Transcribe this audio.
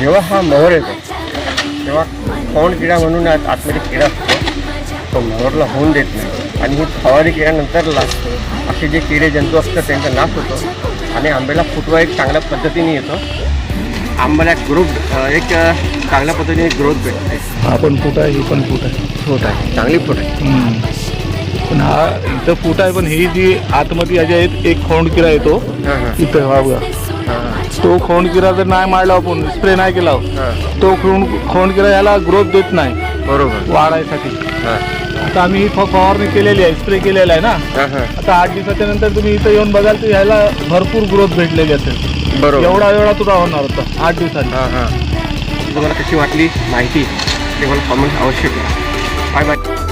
जेव्हा हा मोहर येतो तेव्हा खोंड किडा म्हणून आत- आतमध्ये किडा असतो तो मोहरला होऊन देत नाही. आणि ही फवारणी केल्यानंतरला असे जे किडे जंतू असतात त्यांचा नाश होतो. आणि आंब्याला फुटवा एक चांगल्या पद्धतीने येतो. आंब्याला ग्रोथ एक चांगल्या पद्धतीने ग्रोथ भेटते. हा पण फूट आहे ही पण फूट आहे. फूट आहे चांगली फूट आहे. पण हा इथं फूट आहे पण ही जी आतमध्ये याच्या आहेत एक खोंडकिरा येतो. हां हां. इथं हा बघा. तो खोंडकिरा जर नाही मारला आपण स्प्रे नाही केला हां. तो खोंड खोंडकिरा याला ग्रोथ देत नाही. बरोबर. वाढायसाठी. हां. आता आम्ही ही फ- फवारणी केलेली आहे स्प्रे केलेला आहे ना? हां हां. आता आठ दिवसाच्या नंतर तुम्ही इथं येऊन बघाल तर ह्याला भरपूर ग्रोथ भेटलेली असेल. बरोबर. एवढा वेळा तुला होणार होता आठ दिवसांनी. हां हां. तुम्हाला कशी वाटली? माहिती ते मला कॉमेंट अवश्य करा बाय बाय